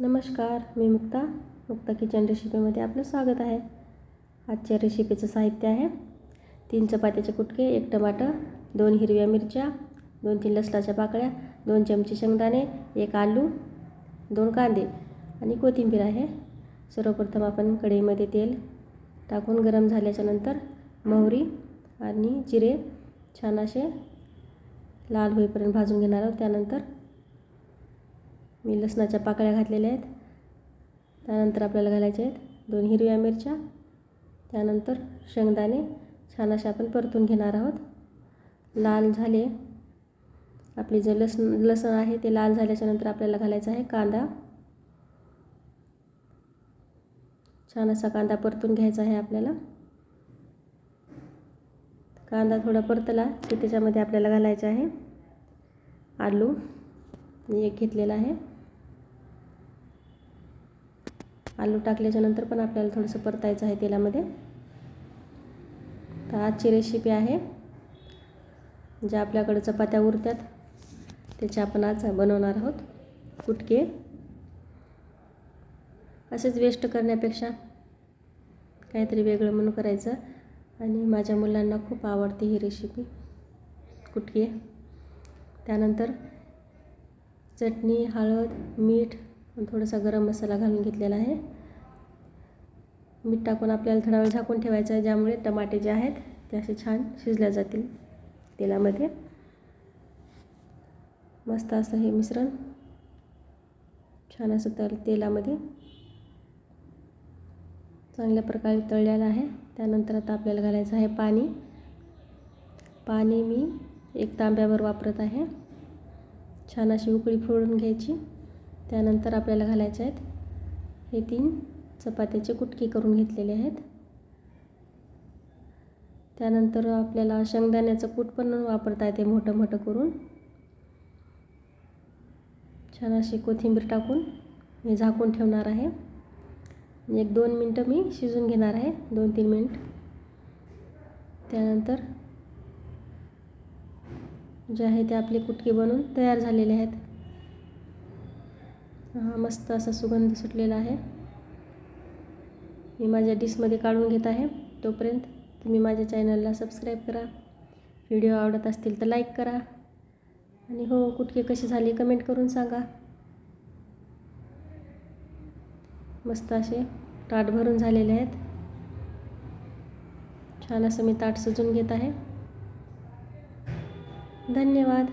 नमस्कार मी मुक्ता. मुक्ता किचन रेसिपीमध्ये आपलं स्वागत आहे. आजच्या रेसिपीचं साहित्य आहे. तीन चपात्याचे कुटके एक टमाटर दोन हिरव्या मिरच्या दोन तीन लसणाच्या पाकळ्या दोन चमचे शेंगदाणे एक आलू दोन कांदे आणि कोथिंबीर आहे. सर्वप्रथम आपण कढईमध्ये तेल टाकून गरम झाल्याच्यानंतर मोहरी आणि जिरे छान असे लाल होईपर्यंत भाजून घेणार आहोत. त्यानंतर मी लसणाच्या पाकळ्या घातलेल्या आहेत. त्यानंतर आपल्याला घालायचे आहेत दोन हिरव्या मिरच्या. त्यानंतर शेंगदाणे. छान असे आपण परतून घेणार आहोत. लाल झाले. आपले जे लसण लसण आहे ते लाल झाल्याच्यानंतर आपल्याला घालायचं आहे कांदा. छान असा कांदा परतून घ्यायचा आहे आपल्याला. कांदा थोडा परतला की त्याच्यामध्ये आपल्याला घालायचं आहे आलू. एक घेतलेला आहे. आलू टाकल्याच्यानंतर पण आपल्याला थोडंसं परतायचं आहे तेलामध्ये. तर आजची रेसिपी आहे ज्या आपल्याकडे चपात्या उरतात त्याच्या आपण आज बनवणार आहोत कुटके. असेच वेस्ट करण्यापेक्षा काहीतरी वेगळं म्हणून करायचं. आणि माझ्या मुलांना खूप आवडते ही रेसिपी कुटके. त्यानंतर चटणी हळद मीठ थोडासा गरम मसाला घालून घेतलेला आहे. मीठ टाकून आपल्याला थोडा वेळ झाकून ठेवायचं आहे ज्यामुळे टमाटे जे आहेत ते असे छान शिजल्या जातील तेलामध्ये. मस्त असं हे मिश्रण छान असं तळ तेलामध्ये चांगल्या प्रकारे तळलेलं आहे. त्यानंतर आता आपल्याला घालायचं आहे पाणी. पाणी मी एक तांब्यावर वापरत आहे. छान अशी उकळी फोडून घ्यायची. त्यानंतर आपल्याला घालायचे आहेत हे तीन चपात्याचे कुटके करून घेतलेले आहेत. त्यानंतर आपल्याला शेंगदाण्याचं कूट पण वापरता येते मोठं मोठं करून. छान अशी कोथिंबीर टाकून मी झाकून ठेवणार आहे. एक दोन मिनटं मी शिजून घेणार आहे दोन तीन मिनिट. त्यानंतर जे आहे ते आपले कुटके बनवून तयार झालेले आहेत. हा मस्त असा सुगंध सुटलेला आहे. मी माझ्या डिशमध्ये काढून घेत आहे. तोपर्यंत तुम्ही माझ्या चॅनलला सबस्क्राईब करा. व्हिडिओ आवडत असतील तर लाईक करा. आणि हो कुटके कसे झाले कमेंट करून सांगा. मस्त असे ताट भरून झालेले आहेत. छान असं मी ताट सजून घेत आहे. धन्यवाद.